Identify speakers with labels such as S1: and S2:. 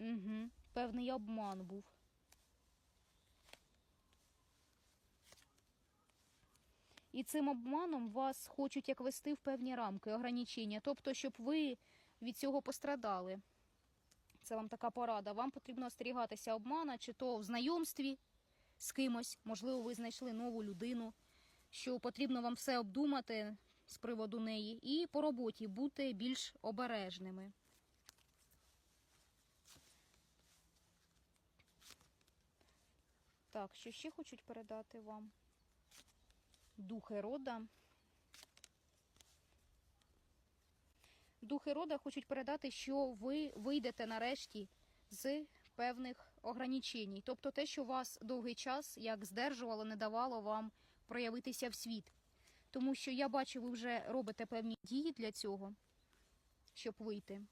S1: Угу. Певний обман був. І цим обманом вас хочуть як вести в певні рамки, ограничення, тобто, щоб ви від цього пострадали. Це вам така порада. Вам потрібно остерігатися обмана, чи то в знайомстві з кимось, можливо, ви знайшли нову людину, що потрібно вам все обдумати з приводу неї, і по роботі бути більш обережними. Так, що ще хочуть передати вам? Духи рода. Духи рода хочуть передати, що ви вийдете нарешті з певних ограничень. Тобто те, що вас довгий час як здержувало, не давало вам проявитися в світ. Тому що я бачу, ви вже робите певні дії для цього, щоб вийти.